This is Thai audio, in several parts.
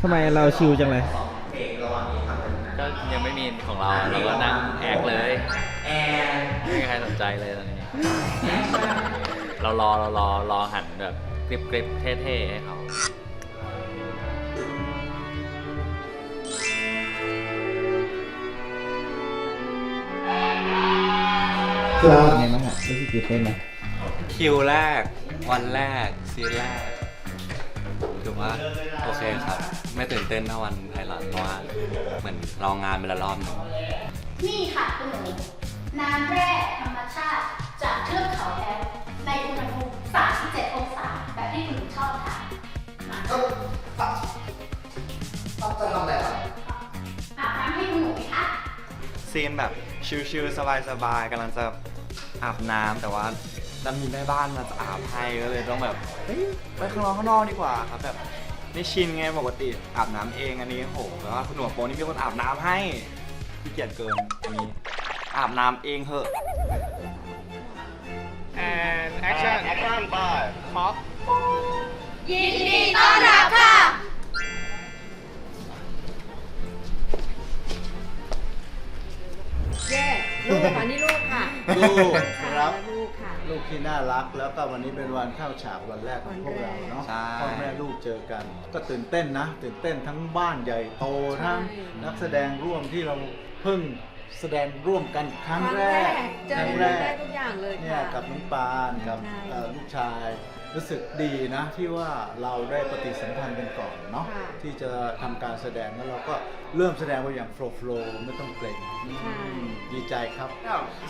ทำไมเราชิวจังเลย ก็ยังไม่มีของเราเราก็นั่งแอกเลยไม่มีใครสนใจเลยตอนนี้ เรารอเรารอรอหันแบบกริบกริบๆเท่ๆให้เขาเป็นไงบ้างฮะรู้สึกตื่นเต้นไหมคิวแรก วันแรก ซีนแรก ถือว่าโอเคครับ ไม่ตื่นเต้นเท่าวันไทยรัฐเพราะว่าเหมือนเรางานไปละรอบหนึงนี่ค่ะคุณหนูน้ำแร่ธรรมชาติจากเทือกเขาแอลป์ในอุณหภูมิ 37 องศาแบบที่คุณหนูชอบค่ะมาอาบน้ำให้คุณหนูไหมคะซีนแบบชิลๆสบายๆกำลังจะอาบน้ำแต่ว่า ดันมีแม่บ้านมาจะอาบให้ก็เลยต้องแบบเฮ้ยไปข้างนอกข้างนอกดีกว่าครับแบบไม่ชินไงปกติอาบน้ำเองอันนี้โหแต่ว่าคุณหนวดโปนี่มีคนอาบน้ำให้ขี้เกียจเกินอันนี้อาบน้ำเองเหอะ and action action by พอยินดีต้อนรับค่ะแย่ลูกค่ะนี่ลูกค่ะลูกค่ะครับ ลูก ค่ะ ลูกที่น่ารักแล้วก็วันนี้เป็นวันเข้าฉากวันแรกของพวกเราเนาะใช่พ่อแม่ลูกเจอกัน ก็ตื่นเต้นนะ ตื่นเต้นทั้งบ้านใหญ่โตทั้งนักแสดงร่วมที่เราเพิ่ง แสดงร่วมกันครั้งแรกเจอครั้งได้แรกทุกอย่างเลยเนี่ยค่ะ กับน้องปานกับใช่ เอ่อลูกชาย รู้สึกดีนะที่ว่าเราได้ปฏิสัมพันธ์กันก่อนเนาะค่ะที่จะทำการแสดงแล้วเราก็เริ่มแสดงไปอย่างโฟล์ฟลว์ไม่ต้องเกรงใช่ดีใจครับ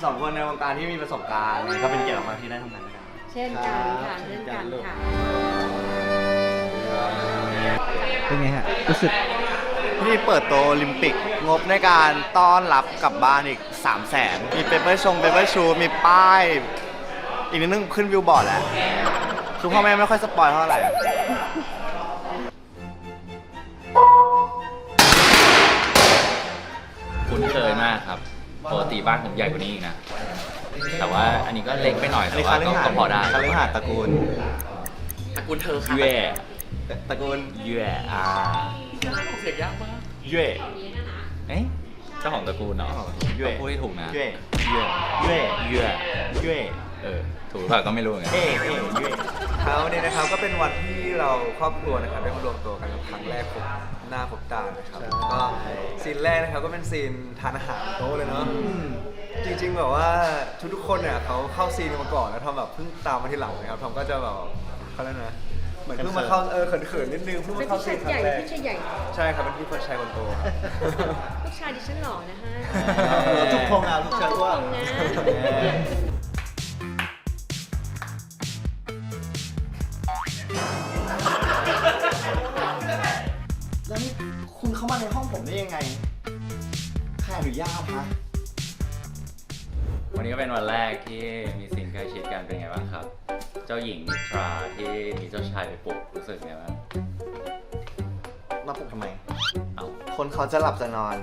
สองคนในวงการที่มีประสบการณ์ก็เป็นเกียรติมากที่ได้ทำงานด้วยกัน เช่นกันค่ะครับเช่นกันเช่นกันลูกค่ะ เป็นไงฮะ รู้สึก ที่เปิดโตวโอลิมปิก งบในการต้อนรับกลับบ้านอีก 3 0 0แสนมีเปเปอร์ชงเปเปอร์ชู มีป้าย อีกนิดนึงขึ้นวิวบอร์ดแล้วคือพ่อแม่ไม่ค่อยสปอยเท่าไหร่ คุ้นเคยมากครับ ปกติบ้านผมใหญ่กว่านี้อีกนะ แต่ว่าอันนี้ก็เล็กไปหน่อยแต่ว่าก็ก็พอได้คาลิหาสน์ตระกูล ตระกูลเธอค่ะแย่ตระกูลแย่อ่า เสียงยากมากแย่เอ๊ะเจ้าของตระกูลเนาะเย่ต้องพูดให้ถูกนะเย่แย่เย่แย่เย่เออถูกหรือเปล่าก็ไม่รู้เหมือนกันเย่เย่เย่ครับวันนี้นะครับก็เป็นวันที่เราครอบครัวนะครับได้มารวมตัวกันครั้งแรกพบหน้าพบตานะครับก็ซีนแรกนะครับก็เป็นซีนทานอาหารโต๊ะเลยเนาะจริงๆแบบว่าทุกๆคนเนี่ยเขาเข้าซีนกันมาก่อนแล้วทอมแบบเพิ่งตามมาทีหลังนะครับทอมก็จะแบบเขาเรียกนะ เหมือนเพิ่งมาเข้าเออเขินๆนิดนึงเพิ่งเป็นมาเข้าพี่ซีชานยคใหรั้ญ่งแรกพี่ชายใหญ่ใช่ครับเป็นพี่คนชายคนโตครับ ลูกชายดิฉันหล่อนะฮะเออทุกคนอะลูกชายว่า ขอบคุณนะ แล้วนี่คุณเข้ามาในห้องผมได้ยังไง ใครอนุญาตคะวันนี้ก็เป็นวันแรกที่มีสิ่งใกล้ชิดกันเป็นไงบ้างครับ เจ้าหญิงนิทราที่มีเจ้าชายไปปลุกรู้สึกไงบ้างมาปลุกทำไม เอาคนเขาจะหลับจะนอน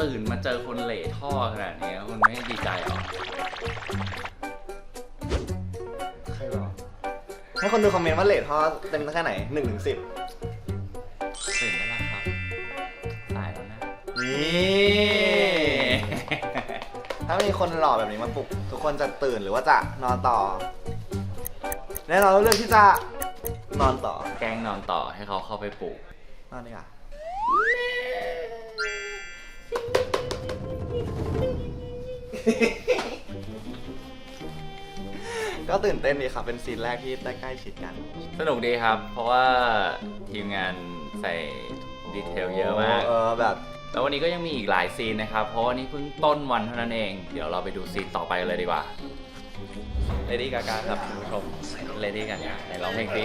ตื่นมาเจอคนเหล่ท่อขนาดนี้คุณไม่ดีใจเหรอใครหรอให้คนดูคอมเมนต์ว่าเลทท่อเต็มแค่ไหนหนึ่งถึงสิบตื่นได้แล้วครับสายแล้วนะนี่ถ้ามีคนหล่อแบบนี้มาปลุก ทุกคนจะตื่นหรือว่าจะนอนต่อ แน่นอนว่าเลือกที่จะนอนต่อแกล้งนอนต่อให้เขาเข้าไปปลุกนอนดีกว่าก็ตื่นเต้นดีครับ เป็นซีนแรกที่ได้ใกล้ชิดกัน สนุกดีครับ เพราะว่าทีมงานใส่ดีเทลเยอะมาก เออแบบ แล้ววันนี้ก็ยังมีอีกหลายซีนนะครับ เพราะว่านี่เพิ่งต้นวันเท่านั้นเอง เดี๋ยวเราไปดูซีนต่อไปกันเลยดีกว่า เลดี้กากาครับคุณผู้ชมเลดี้กันไหนร้องเพลงสิ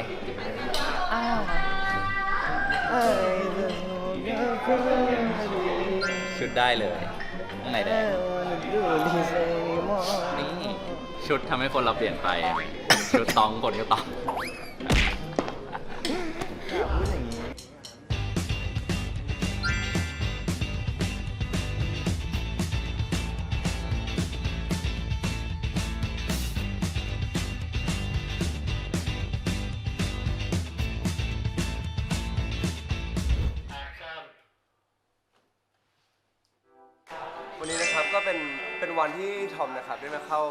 ชุดได้เลยข้างในแดงนี่ชุดทำให้คนเราเปลี่ยนไป ชุดตองคนก็ตอง วันนี้นะครับก็เป็นเป็นวันที่ทอมนะครับได้มาเข้า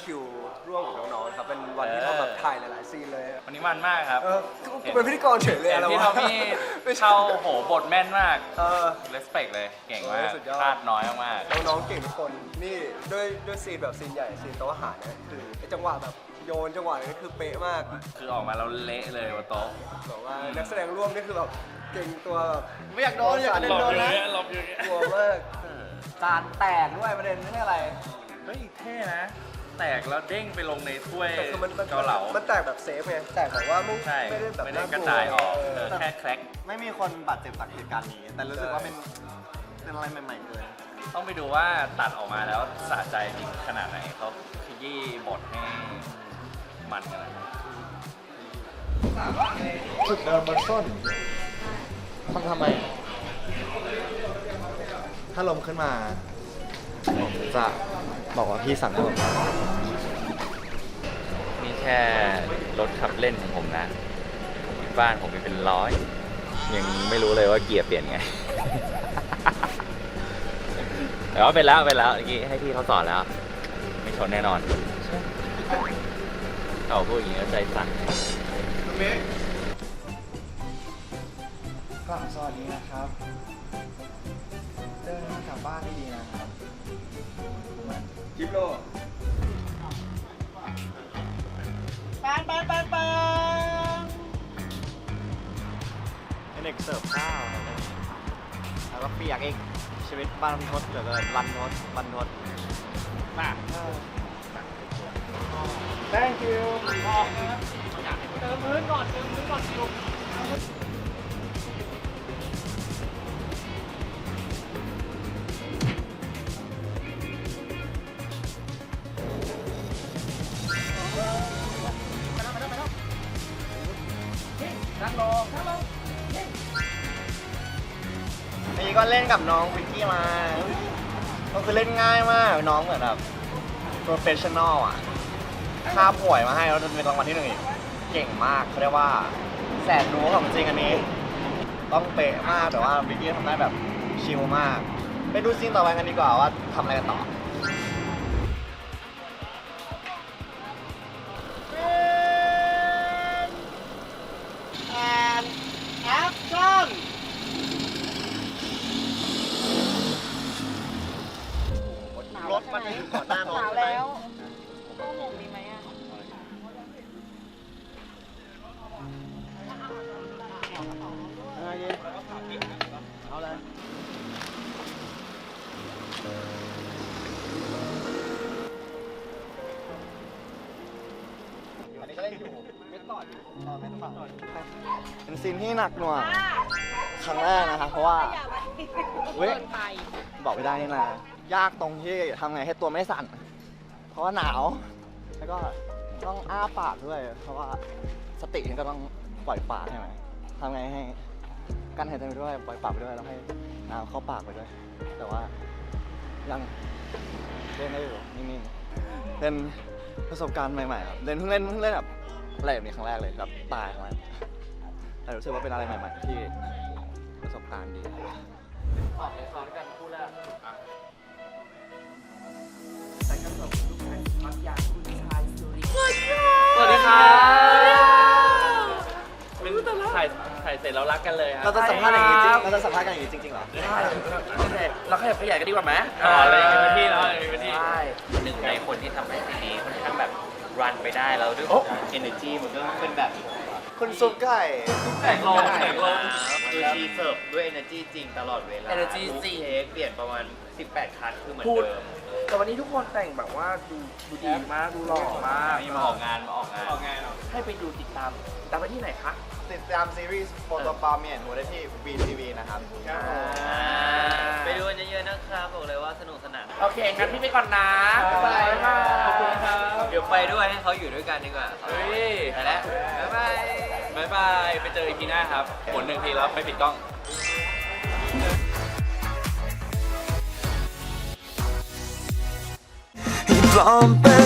คิวร่วมกับน้องๆครับเป็นวันที่ทอมแบบถ่ายหลายๆซีนเลยวันนี้มันมากครับเออกูเป็นพิธีกรเฉยเลยเห็นอะไรพี่วะทอมมี่ไม่ใช่เข้าโหบทแม่นมากเออ respect เลย เก่งมากโอ้ยสุดยอด พลาดน้อยมากน้องๆเก่งทุกคนนี่ด้วยด้วยซีนแบบซีนใหญ่ซีนโต๊ะอาหารเนี่ยคือไอ้จังหวะแบบโยนจังหวะนี้คือเป๊ะมากๆคือออกมาแล้วเละเลยบนโต๊ะบอกว่านักแสดงร่วมนี่คือแบบเก่งตัวแบบไม่อยากโดนอยากกระเด็นโดนนะหลบอยู่อย่างเงี้ยกลัวมาก จานแตกด้วยประเด็นไม่ใช่อะไร เฮ้ยเท่นะ แตกแล้วเด้งไปลงในถ้วยแต่คือมันมันเกาเหลา มันแตกแบบเซฟไงแตกแบบว่าไม่ใช่ ไม่ได้แบบไม่ได้น่กระจายออกเเออแค่แคร็กไม่มีคนบาดเจ็บจากเหตุการณ์นี้ แต่รู้สึกว่าเป็นเป็นอะไรใหม่ๆเลยต้องไปดูว่าตัดออกมาแล้วสะใจจริงขนาดไหนเขาขยี้บทให้มันขนาดไหนฝึกเดินบนต้นมันทำไม ถ้าลมขึ้นมาผมจะบอกว่าพี่สั่งให้ผมทนี่แค่รถขับเล่นของผมนะที่บ้านผมมีเป็นร้อย ยังไม่รู้เลยว่าเกียร์เปลี่ยนไง แต่ว่าเป็นแล้วเป็นแล้วเมื่อกี้ให้พี่เขาสอนแล้ว ไม่ชนแน่นอนเขาพูดอย่างนี้ก็ใจสั่นกลับสวัสดีนะครับางกลับบ้านที่ดีนะครับยิปโลเป็นเด็กเสิร์ฟข้าวครับแล้วก็เปียกอีกชีวิตบ้านทดเหลือเกินรันทดรันทดมา thank you เติมพื้นก่อนเติมพื้นก่อนคิว ก็เล่นกับน้องวิกกี้มา ก็คือเล่นง่ายมากน้องเหมือนแบบโปรเฟชชั่นอลอะค่าป่วยมาให้แล้วจะเป็นรางวัลที่หนึ่งอีกเก่งมากเขาเรียกว่าแสนรู้ของจริงอันนี้ ต้องเป๊ะมากแต่ว่าวิกกี้ทำได้แบบชิลมาก ไปดูซีนต่อไปกันดีกว่าว่าทำอะไรกันต่อ รถมันอยู่ก่อนหน้าน้องใช่ไหมเอาเลยอันนี้ก็เล่นอยู่ไม่ต่ออยู่ต่อไม่ต่อเป็นซีนที่หนักหน่วงครั้งแรกนะครับเพราะว่า เว้ย บอกไม่ได้นี่นะ ยากตรงที่ทำไงให้ตัวไม่สั่น เพราะว่าหนาว แล้วก็ต้องอ้าปากด้วย เพราะว่าสติมันก็ต้องปล่อยปากใช่ไหมทำไงให้กั้นหายใจไปด้วย ปล่อยปากไปด้วย แล้วให้น้ำเข้าปากไปด้วย แต่ว่ายังเล่นได้อยู่นิ่งๆเป็นประสบการณ์ใหม่ๆครับเล่นเพิ่งเล่นเพิ่งเล่นแบบอะไรแบบนี้ครั้งแรกเลยแบบตายครั้งแรกแต่รู้สึกว่าเป็นอะไรใหม่ ๆ ที่ประสบการณ์ดีออกเลยซ้อนกันคู่แรก สวัสดีครับเป็นถ่ายถ่ายเสร็จแล้วรักกันเลยครัเราจะสัมภาษณ์อย่างนี้จริงเราจะสัมภาษณ์กันอย่างนี้จริงๆเหรอ เราขยับขยายกันดีกว่าไหมอ๋อเลยมีพื้นที่แล้วมีพื้นที่หนึ่งในคนที่ทำให้ซีนี้ค่อนข้างแบบรันไปได้แล้วด้วย energy มันก็เป็นแบบ คุณซุปไก่แสงลมแสงลมคือชีเสิร์ฟด้วย energy จริงตลอดเวลา energy ทุกจริง เทคเปลี่ยนประมาณ 18คันคือเหมือนพูด เดิมแต่วันนี้ทุกคนแต่งแบบว่าดูดูดีมากดูหล่อมากนี่มาออกงานมาออกงาน ให้ไปดูติดตามติดตามไปที่ไหนคะ ติดตามซีรีส์โฟโตปาเมียนหัวได้ที่ VTV นะครับ ไปดูกันเยอะๆนะครับบอกเลยว่าสนุกสนาน โอเคงั้นพี่ไปก่อนนะบ๊ายบาย ขอบคุณครับ เดี๋ยวไปด้วยให้เขาอยู่ด้วยกันดีกว่าเฮ้ยไปแล้วบ๊ายบาย บายบาย ไปเจออีพีหน้าครับหมุนหนึ่งทีแล้วไม่ปิดกล้องปลอมเป็